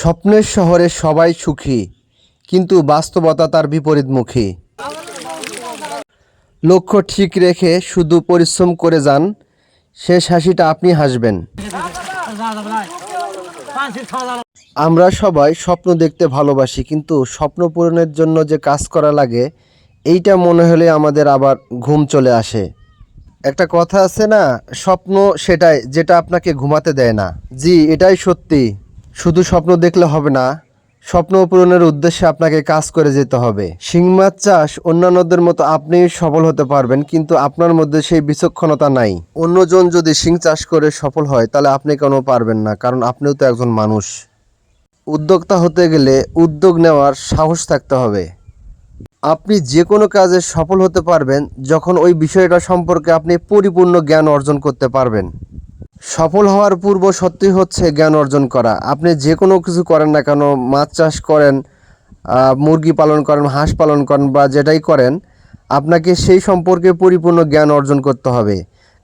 স্বপ্নের শহরে সবাই সুখী, কিন্তু বাস্তবতা তার বিপরীতমুখী। লক্ষ্য ঠিক রেখে শুধু পরিশ্রম করে যান, শেষ হাসিটা আপনি হাসবেন। আমরা সবাই স্বপ্ন দেখতে ভালোবাসি, কিন্তু স্বপ্ন পূরণের জন্য যে কাজ করা লাগে, এইটা মনে হলে আমাদের আবার ঘুম চলে আসে। একটা কথা আছে না, স্বপ্ন সেটাই, যেটা আপনাকে ঘুমাতে দেয় না। জি, এটাই সত্যি। শুধু স্বপ্ন দেখলে হবে না, স্বপ্ন পূরণের উদ্দেশ্যে আপনাকে কাজ করে যেতে হবে। শিং মাছ চাষ অন্যান্যদের মতো আপনি সফল হতে পারবেন, কিন্তু আপনার মধ্যে সেই বিচক্ষণতা নাই। অন্যজন যদি শিং চাষ করে সফল হয়, তাহলে আপনি কেন পারবেন না? কারণ আপনিও তো একজন মানুষ। উদ্যোক্তা হতে গেলে উদ্যোগ নেওয়ার সাহস থাকতে হবে। আপনি যে কোনো কাজে সফল হতে পারবেন যখন ওই বিষয়টা সম্পর্কে আপনি পরিপূর্ণ জ্ঞান অর্জন করতে পারবেন। সফল হওয়ার পূর্ব সত্যি হচ্ছে জ্ঞান অর্জন করা। আপনি যে কোনো কিছু করেন না কেন, মাছ চাষ করেন মুরগি পালন করেন, হাঁস পালন করেন বা যেটাই করেন, আপনাকে সেই সম্পর্কে পরিপূর্ণ জ্ঞান অর্জন করতে হবে।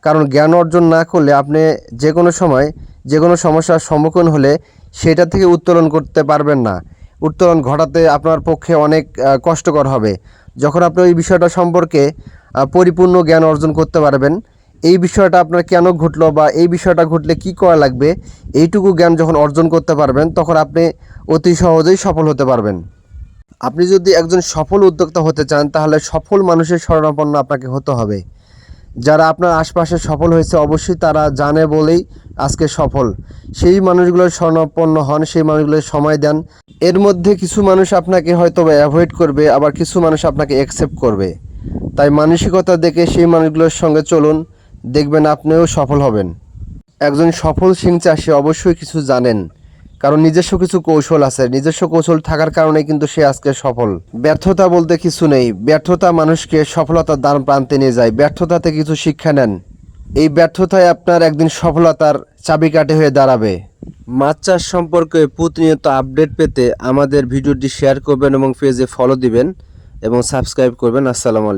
কারণ জ্ঞান অর্জন না করলে আপনি যে কোনো সময়, যে কোনো সমস্যার সম্মুখীন হলে সেটা থেকে উত্তোলন করতে পারবেন না। উত্তোলন ঘটাতে আপনার পক্ষে অনেক কষ্টকর হবে। যখন আপনি ওই বিষয়টা সম্পর্কে পরিপূর্ণ জ্ঞান অর্জন করতে পারবেন, এই বিষয়টা আপনার কেন ঘটলো বা এই বিষয়টা ঘটলে কি করা লাগবে, এইটুকু জ্ঞান যখন অর্জন করতে পারবেন, তখন আপনি অতি সহজেই সফল হতে পারবেন। আপনি যদি একজন সফল উদ্যোক্তা হতে চান, তাহলে সফল মানুষের শরণাপন্ন আপনাকে হতে হবে। যারা আপনার আশপাশে সফল হয়েছে, অবশ্যই তারা জানে বলেই আজকে সফল। সেই মানুষগুলোর শরণাপন্ন হন, সেই মানুষগুলোর সময় দেন। এর মধ্যে কিছু মানুষ আপনাকে হয়তো অ্যাভয়েড করবে, আবার কিছু মানুষ আপনাকে অ্যাকসেপ্ট করবে। তাই মানসিকতা দেখে সেই মানুষগুলোর সঙ্গে চলুন, দেখবেন আপনিও সফল হবেন। একজন সফল সিং চাষি অবশ্যই কিছু জানেন, কারণ নিজস্ব কিছু কৌশল আছে। নিজস্ব কৌশল থাকার কারণে কিন্তু সে আজকে সফল। ব্যর্থতা বলতে কিছু নেই। ব্যর্থতা মানুষকে সফলতার দ্বার প্রান্তে নিয়ে যায়। ব্যর্থতাতে কিছু শিক্ষা নেন। এই ব্যর্থতায় আপনার একদিন সফলতার চাবিকাঠি হয়ে দাঁড়াবে। মাছ চাষ সম্পর্কে প্রতিনিয়ত আপডেট পেতে আমাদের ভিডিওটি শেয়ার করবেন এবং পেজে ফলো দিবেন এবং সাবস্ক্রাইব করবেন। আসসালামু আলাইকুম।